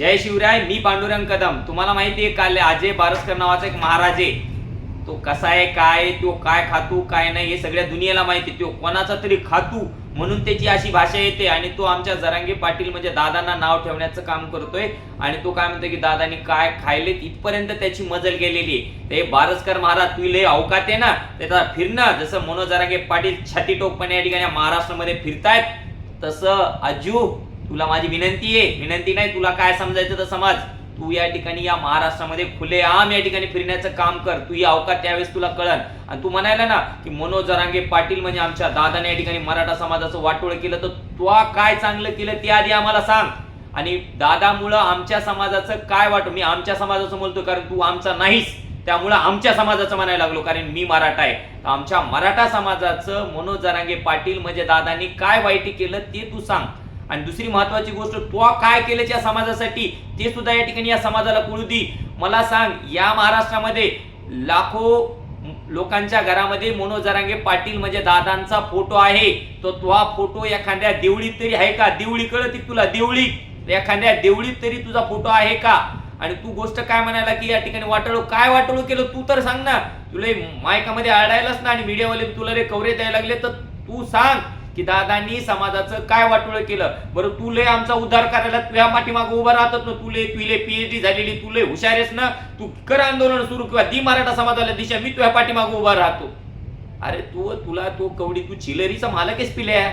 जय शिवराय मी पांडुरंग कदम. तुम्हाला माहिती आहे काल अजय बारसकर नावाचा एक महाराज. आहे तो कसा आहे काय तो काय खातो काय नाही हे सगळ्या दुनियेला माहिती तो कोणाचा तरी खातू म्हणून त्याची अशी भाषा येते आणि तो आमच्या जरांगे पाटील म्हणजे दादांना नाव ठेवण्याचं काम करतोय. आणि तो काय म्हणतो की दादानी काय खायले इथपर्यंत त्याची मजल गेलेली आहे. ते बारसकर महाराज तू लय अवकात आहे ना? त्याचा फिरणं. जसं मनोज जरांगे पाटील छाती टोकपणे या ठिकाणी महाराष्ट्रामध्ये फिरतायत तसं अजू तुला माझी विनंती आहे. विनंती नाही तुला काय समजायचं तर समज. तू या ठिकाणी या महाराष्ट्रामध्ये खुले आम या ठिकाणी फिरण्याचं काम कर. तू या अवकात त्यावेळेस तुला कळन. आणि तू म्हणायला ना की मनोज जरांगे पाटील म्हणजे आमच्या दादाने या ठिकाणी मराठा समाजाचं वाटोळ केलं तर तू काय चांगलं केलं ते आधी आम्हाला सांग. आणि दादामुळं आमच्या समाजाचं काय वाटो? मी आमच्या समाजाचं बोलतो कारण तू आमचा नाहीस. त्यामुळं आमच्या समाजाचं म्हणायला लागलो कारण मी मराठा आहे. आमच्या मराठा समाजाचं मनोज जरांगे पाटील म्हणजे दादांनी काय वाईट केलं ते तू सांग. आणि दुसरी महत्वाची गोष्ट तो काय केलं त्या समाजासाठी ते सुद्धा या ठिकाणी या समाजाला कळू दी. मला सांग या महाराष्ट्रामध्ये लाखो लोकांच्या घरामध्ये मनोज जरांगे पाटील म्हणजे दादांचा फोटो आहे. तो तो हा फोटो एखाद्या देवळीत तरी आहे का? देवळी कळत तुला देवळी. एखाद्या देवळीत तरी तुझा फोटो आहे का? आणि तू गोष्ट काय म्हणायला की या ठिकाणी वाटलो काय वाटलो केलं? तू तर सांग ना. तुला मायकामध्ये आडायलाच ना आणि मीडियावाले तुला रे कवरेज द्यायला लागले तर तू सांग. की दादांनी समाजाचं काय वाटोळ केलं? बरं तुले लय आमचा उद्धार करायला तुझ्या पाठीमागं उभं राहतात ना? तुले तुले पीएचडी झालेली तुले हुशार आहेस ना? तू कर आंदोलन सुरू किंवा दी मराठा समाजाला दिशा मी तुझ्या पाठीमागं उभा राहतो. अरे तू तुला तो कवडी तू चिलरीचा मालकच पिल्या.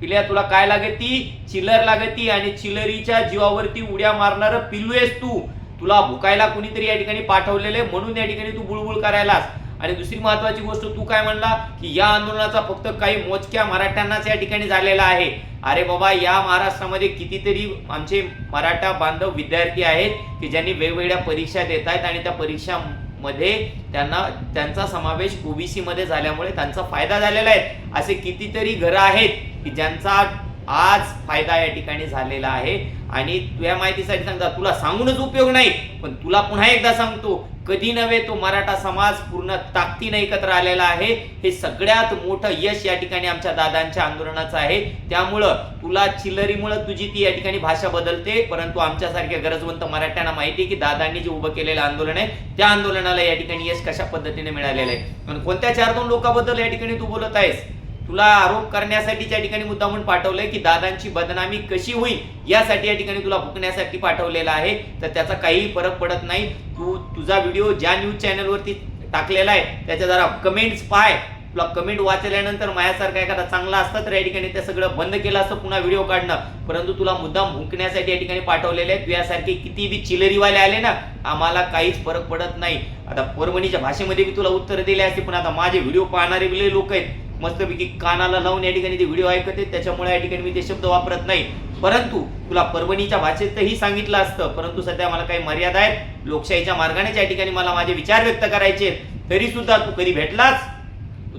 पिल्या तुला काय लागती? चिलर लागती आणि चिलरीच्या जीवावरती उड्या मारणार पिल्लू आहेस तू. तुला भुकायला कुणीतरी या ठिकाणी पाठवलेले म्हणून या ठिकाणी तू बुळबुळ करायलास. आणि दुसरी महत्वाची गोष्ट तू काय म्हणला की या आंदोलनाचा फक्त काही मोजक्या मराठ्यांनाच या ठिकाणी झालेला आहे. अरे बाबा या महाराष्ट्रामध्ये कितीतरी आमचे मराठा बांधव विद्यार्थी आहेत की ज्यांनी वेगवेगळ्या परीक्षा देत आहेत आणि त्या परीक्षामध्ये त्यांना त्यांचा समावेश ओबीसी मध्ये झाल्यामुळे त्यांचा फायदा झालेला आहे. असे कितीतरी घरं आहेत की ज्यांचा आज फायदा या ठिकाणी झालेला आहे. आणि तुझ्या माहितीसाठी सांगता तुला सांगूनच उपयोग नाही पण तुला पुन्हा एकदा सांगतो कधी नव्हे तो मराठा समाज पूर्ण ताकदीने एकत्र आलेला आहे. हे सगळ्यात मोठं यश या ठिकाणी आमच्या दादांच्या आंदोलनाचं आहे. त्यामुळं तुला चिल्लरीमुळं तुझी ती या ठिकाणी भाषा बदलते परंतु आमच्यासारख्या गरजवंत मराठ्यांना माहिती आहे की दादांनी जे उभं केलेलं आंदोलन आहे त्या आंदोलनाला या ठिकाणी यश कशा पद्धतीने मिळालेलं आहे? पण कोणत्या चार दोन लोकांबद्दल या ठिकाणी तू बोलत आहेस? तुला आरोप करण्यासाठी त्या ठिकाणी मुद्दामून पाठवलंय की दादांची बदनामी कशी होईल यासाठी या ठिकाणी तुला भुकण्यासाठी पाठवलेला आहे. तर त्याचा काहीही फरक पडत नाही. तू तुझा व्हिडिओ ज्या न्यूज चॅनलवरती टाकलेला आहे त्याच्या जरा कमेंट्स पाय. तुला कमेंट वाचल्यानंतर माझ्यासारखा एखादा चांगला असता तर या ठिकाणी ते सगळं बंद केलं असतं पुन्हा व्हिडिओ काढणं. परंतु तुला मुद्दाम भुंकण्यासाठी या ठिकाणी पाठवलेले आहे. तुझ्यासारखे किती बी चिलरीवाले आले ना आम्हाला काहीच फरक पडत नाही. आता परभणीच्या भाषेमध्ये बी तुला उत्तर दिले असते पण आता माझे व्हिडिओ पाहणारे लोक आहेत. मस्तपैकी कानाला लावून या ठिकाणी ते व्हिडिओ ऐकत. आहेत त्याच्यामुळे या ठिकाणी मी ते शब्द वापरत नाही. परंतु तुला परभणीच्या भाषेतही सांगितलं असतं. परंतु सध्या मला काही मर्यादा आहेत. लोकशाहीच्या मार्गाने या ठिकाणी मला माझे विचार व्यक्त करायचे तरी सुद्धा तू कधी भेटलास?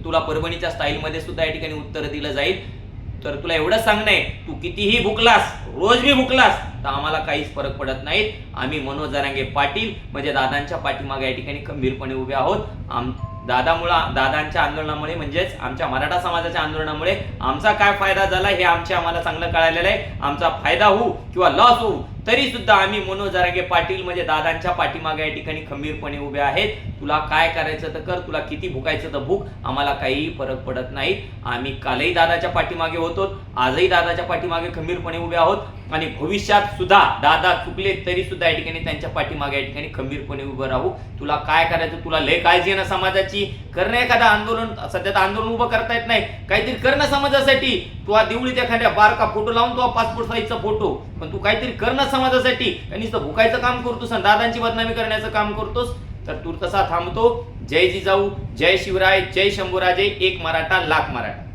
तुला परभणीच्या स्टाईलमध्ये सुद्धा या ठिकाणी उत्तर दिलं जाईल. तर तुला एवढंच सांगणं आहे तू कितीही भुकलास रोज मी भुकलास तर आम्हाला काहीच फरक पडत नाहीत आम्ही मनोज जरांगे पाटील म्हणजे दादांच्या पाठीमागे या ठिकाणी खंबीरपणे उभे आहोत. आम दादामुळं दादांच्या आंदोलनामुळे म्हणजेच आमच्या मराठा समाजाच्या आंदोलनामुळे आमचा काय फायदा झाला हे आमच्या आम्हाला चांगलं कळालेलं आहे. आमचा फायदा होऊ किंवा लॉस होऊ तरी सुद्धा आम्ही मनोज जरांगे पाटील म्हणजे दादांच्या पाठीमागे या ठिकाणी खंबीरपणे उभे आहेत. तुला काय करायचं तर कर तुला किती भुकायचं तर भूक. आम्हाला काहीही फरक पडत नाही. आम्ही कालही दादाच्या पाठीमागे होतो. आजही दादाच्या पाठीमागे खंबीरपणे उभे आहोत. आणि भविष्यात सुद्धा दादा चुकले तरी सुद्धा या ठिकाणी त्यांच्या पाठीमागे या ठिकाणी खंबीरपणे उभं राहू. तुला काय करायचं? तुला लय काळजी आहे ना समाजाची? करणं एखादा आंदोलन. सध्या तर आंदोलन उभं करता येत नाही. काहीतरी करणं समाजासाठी. तू देवळीत एखाद्या बारका फोटो लावून तो पासपोर्ट साईजचा फोटो. पण तू काहीतरी करणं समाजासाठी. आणि नुसतं भुकायचं काम करतोस आणि दादांची बदनामी करण्याचं काम करतोस तर तू तसा थांबतो. जय जिजाऊ जय शिवराय जय शंभूराजे एक मराठा लाख मराठा.